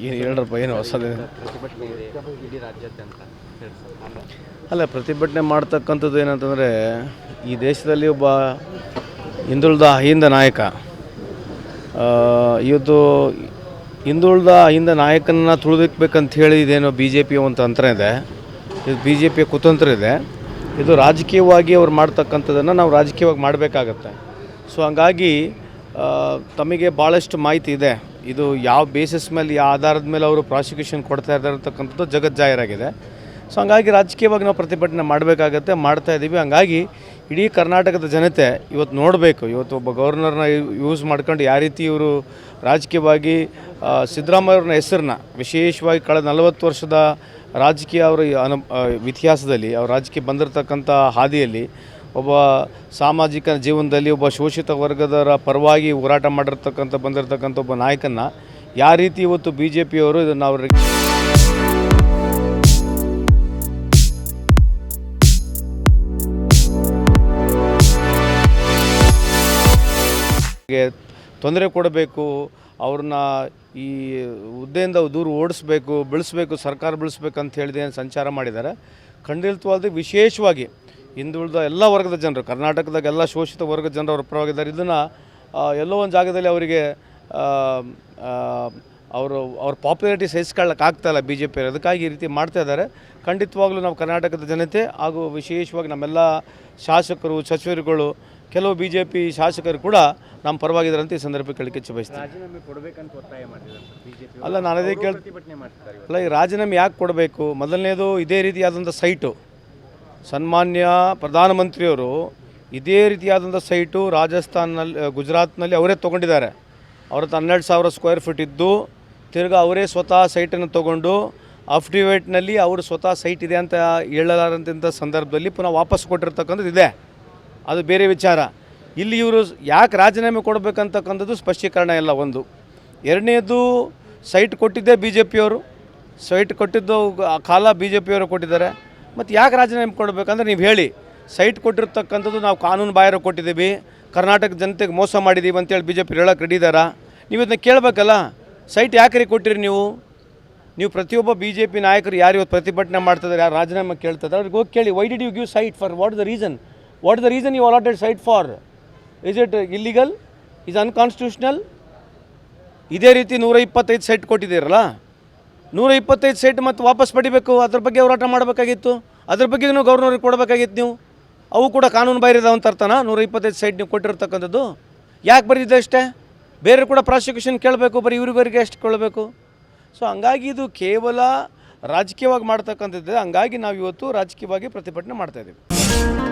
ಏನು ಹೇಳ್ರಪ್ಪ, ಏನು ಹೊಸದೇನು ಅಲ್ಲ, ಪ್ರತಿಭಟನೆ ಮಾಡ್ತಕ್ಕಂಥದ್ದು ಏನಂತಂದರೆ, ಈ ದೇಶದಲ್ಲಿ ಒಬ್ಬ ಹಿಂದುಳಿದ ಅಹಿಂದ ನಾಯಕ ಇವತ್ತು ಹಿಂದುಳಿದ ಅಹಿಂದ ನಾಯಕನ ತುಳಿದಿಕ್ಬೇಕಂತ ಹೇಳಿ ಇದೇನೋ ಬಿ ಜೆ ಪಿಯ ಒಂದು ತಂತ್ರ ಇದೆ. ಇದು ಬಿ ಜೆ ಪಿಯ ಕುತಂತ್ರ ಇದೆ. ಇದು ರಾಜಕೀಯವಾಗಿ ಅವ್ರು ಮಾಡ್ತಕ್ಕಂಥದ್ದನ್ನು ನಾವು ರಾಜಕೀಯವಾಗಿ ಮಾಡಬೇಕಾಗತ್ತೆ. ಸೊ, ಹಂಗಾಗಿ ತಮಗೆ ಭಾಳಷ್ಟು ಮಾಹಿತಿ ಇದೆ. ಇದು ಯಾವ ಬೇಸಿಸ್ ಮೇಲೆ ಯಾವ ಆಧಾರದ ಮೇಲೆ ಅವರು ಪ್ರಾಸಿಕ್ಯೂಷನ್ ಕೊಡ್ತಾ ಇದ್ದಾರೆ ಅಂತಕ್ಕಂಥದ್ದು ಜಗಜ್ಜಾಹೀರಾಗಿದೆ ಸೊ ಹಂಗಾಗಿ ರಾಜಕೀಯವಾಗಿ ನಾವು ಪ್ರತಿಭಟನೆ ಮಾಡಬೇಕಾಗತ್ತೆ, ಮಾಡ್ತಾ ಇದ್ದೀವಿ ಹಂಗಾಗಿ ಇಡೀ ಕರ್ನಾಟಕದ ಜನತೆ ಇವತ್ತು ನೋಡಬೇಕು, ಇವತ್ತು ಒಬ್ಬ ಗವರ್ನರ್ನ ಯೂಸ್ ಮಾಡ್ಕೊಂಡು ಯಾವ ರೀತಿ ಇವರು ರಾಜಕೀಯವಾಗಿ ಸಿದ್ದರಾಮಯ್ಯವ್ರನ್ನ ಹೆಸರನ್ನ ವಿಶೇಷವಾಗಿ ಕಳೆದ ನಲವತ್ತು ವರ್ಷದ ರಾಜಕೀಯ ಅವರ ಅನು ಇತಿಹಾಸದಲ್ಲಿ, ಅವ್ರ ರಾಜಕೀಯ ಬಂದಿರತಕ್ಕಂಥ ಹಾದಿಯಲ್ಲಿ ಒಬ್ಬ ಸಾಮಾಜಿಕ ಜೀವನದಲ್ಲಿ ಒಬ್ಬ ಶೋಷಿತ ವರ್ಗದರ ಪರವಾಗಿ ಹೋರಾಟ ಮಾಡಿರ್ತಕ್ಕಂಥ, ಬಂದಿರತಕ್ಕಂಥ ಒಬ್ಬ ನಾಯಕನ ಯಾವ ರೀತಿ ಇವತ್ತು ಬಿ ಜೆ ಪಿಯವರು ಇದನ್ನು ಅವ್ರಿಗೆ ತೊಂದರೆ ಕೊಡಬೇಕು, ಅವ್ರನ್ನ ಈ ಹುದ್ದೆಯಿಂದ ದೂರ ಓಡಿಸ್ಬೇಕು, ಬೆಳೆಸ್ಬೇಕು, ಸರ್ಕಾರ ಬೆಳೆಸ್ಬೇಕು ಅಂತ ಹೇಳಿದೆ ಸಂಚಾರ ಮಾಡಿದ್ದಾರೆ. ಖಂಡಿತವಾದ ವಿಶೇಷವಾಗಿ ಹಿಂದುಳಿದ ಎಲ್ಲ ವರ್ಗದ ಜನರು ಕರ್ನಾಟಕದಾಗ ಎಲ್ಲ ಶೋಷಿತ ವರ್ಗದ ಜನರು ಅವ್ರ ಪರವಾಗಿದ್ದಾರೆ. ಇದನ್ನು ಎಲ್ಲೋ ಒಂದು ಜಾಗದಲ್ಲಿ ಅವರಿಗೆ ಅವರು ಅವ್ರ ಪಾಪ್ಯುಲಾರಿಟಿ ಸಹಿಸ್ಕೊಳ್ಳೋಕೆ ಆಗ್ತಾಯಿಲ್ಲ ಬಿ ಜೆ ಪಿ ಅದಕ್ಕಾಗಿ ಈ ರೀತಿ ಮಾಡ್ತಾ ಇದ್ದಾರೆ. ಖಂಡಿತವಾಗ್ಲೂ ನಾವು ಕರ್ನಾಟಕದ ಜನತೆ ಹಾಗೂ ವಿಶೇಷವಾಗಿ ನಮ್ಮೆಲ್ಲ ಶಾಸಕರು ಸಚಿವರುಗಳು ಕೆಲವು ಬಿ ಜೆ ಪಿ ಶಾಸಕರು ಕೂಡ ನಮ್ಮ ಪರವಾಗಿದ್ದಾರೆ ಅಂತ ಈ ಸಂದರ್ಭಕ್ಕೆ ಇಚ್ಛೆ ಬಯಸ್ತೀನಿ. ರಾಜೀನಾಮೆ ಕೊಡಬೇಕಂತ ಒತ್ತಾಯ ಮಾಡಿದ್ದಾರೆ ಬಿಜೆಪಿ ಅಲ್ಲ ನಾನು ಅದೇ ಕೇಳ್ತೀನಿ ಅಲ್ಲ ಈ ರಾಜೀನಾಮೆ ಯಾಕೆ ಕೊಡಬೇಕು? ಮೊದಲನೇದು ಇದೇ ರೀತಿಯಾದಂಥ ಸೈಟು. ಸನ್ಮಾನ್ಯ ಪ್ರಧಾನಮಂತ್ರಿಯವರು ಇದೇ ರೀತಿಯಾದಂಥ ಸೈಟು ರಾಜಸ್ಥಾನಲ್ಲಿ ಗುಜರಾತ್ನಲ್ಲಿ ಅವರೇ ತೊಗೊಂಡಿದ್ದಾರೆ. ಅವ್ರದ್ದು ಹನ್ನೆರಡು ಸಾವಿರ ಸ್ಕ್ವೇರ್ ಫೀಟ್ ಇದ್ದು, ತಿರ್ಗಿ ಅವರೇ ಸ್ವತಃ ಸೈಟನ್ನು ತೊಗೊಂಡು ಅಫ್ಟಿವೇಟ್ನಲ್ಲಿ ಅವರು ಸ್ವತಃ ಸೈಟ್ ಇದೆ ಅಂತ ಹೇಳಲಾರಂಥ ಸಂದರ್ಭದಲ್ಲಿ ಪುನಃ ವಾಪಸ್ ಕೊಟ್ಟಿರ್ತಕ್ಕಂಥದ್ದು ಇದೆ. ಅದು ಬೇರೆ ವಿಚಾರ. ಇಲ್ಲಿ ಇವರು ಯಾಕೆ ರಾಜೀನಾಮೆ ಕೊಡಬೇಕಂತಕ್ಕಂಥದ್ದು ಸ್ಪಷ್ಟೀಕರಣ ಇಲ್ಲ ಒಂದು. ಎರಡನೇದು, ಸೈಟ್ ಕೊಟ್ಟಿದ್ದೇ ಬಿ ಜೆ ಪಿಯವರು ಸೈಟ್ ಕೊಟ್ಟಿದ್ದು ಕಾಲ ಬಿ ಜೆ ಪಿಯವರು ಕೊಟ್ಟಿದ್ದಾರೆ. ಮತ್ತು ಯಾಕೆ ರಾಜೀನಾಮೆ ಕೊಡಬೇಕಂದ್ರೆ ನೀವು ಹೇಳಿ. ಸೈಟ್ ಕೊಟ್ಟಿರ್ತಕ್ಕಂಥದ್ದು ನಾವು ಕಾನೂನು ಬಾಹಿರ ಕೊಟ್ಟಿದ್ದೀವಿ. ಕರ್ನಾಟಕ ಜನತೆಗೆ ಮೋಸ ಮಾಡಿದ್ದೀವಿ ಅಂತೇಳಿ ಬಿ ಜೆ ಪಿ ಹೇಳೋಕೆ ರೆಡಿದಾರ ನೀವು ಇದನ್ನ ಕೇಳಬೇಕಲ್ಲ? ಸೈಟ್ ಯಾಕೆ ಕೊಟ್ಟಿರಿ ನೀವು? ನೀವು ಪ್ರತಿಯೊಬ್ಬ ಬಿ ಜೆ ಪಿ ನಾಯಕರು ಯಾರು ಇವತ್ತು ಪ್ರತಿಭಟನೆ ಮಾಡ್ತಿದ್ದಾರೆ ಯಾರು ರಾಜೀನಾಮೆ ಕೇಳ್ತಿದ್ದಾರೆ ಅವ್ರಿಗೆ ಹೋಗಿ ಕೇಳಿ why did you give site for what the reason what the reason you allotted site for is it illegal is unconstitutional ಇದೇ ರೀತಿ ನೂರ ಇಪ್ಪತ್ತೈದು ಸೈಟ್ ಕೊಟ್ಟಿದ್ದೀರಲ್ಲ? ನೂರ ಇಪ್ಪತ್ತೈದು ಸೈಟ್ ಮತ್ತು ವಾಪಸ್ ಪಡಿಬೇಕು, ಅದ್ರ ಬಗ್ಗೆ ಹೋರಾಟ ಮಾಡಬೇಕಾಗಿತ್ತು. ಅದ್ರ ಬಗ್ಗೆನೂ ಗೌರ್ನರ್ಗೆ ಕೊಡಬೇಕಾಗಿತ್ತು ನೀವು. ಅವು ಕೂಡ ಕಾನೂನು ಅಂತ ಅರ್ಥನ? ನೂರ ಇಪ್ಪತ್ತೈದು ಸೈಟ್ ನೀವು ಕೊಟ್ಟಿರ್ತಕ್ಕಂಥದ್ದು. ಯಾಕೆ ಬರೀದೆ ಅಷ್ಟೇ? ಬೇರೆ ಕೂಡ ಪ್ರಾಸಿಕ್ಯೂಷನ್ ಕೇಳಬೇಕು, ಬರೀ ಇವ್ರಿಗರಿಗೆ ಎಷ್ಟು ಕೊಡಬೇಕು. ಸೊ ಹಂಗಾಗಿ ಇದು ಕೇವಲ ರಾಜಕೀಯವಾಗಿ ಮಾಡ್ತಕ್ಕಂಥದ್ದು ಹಂಗಾಗಿ ನಾವು ಇವತ್ತು ರಾಜಕೀಯವಾಗಿ ಪ್ರತಿಭಟನೆ ಮಾಡ್ತಾ ಇದ್ದೀವಿ.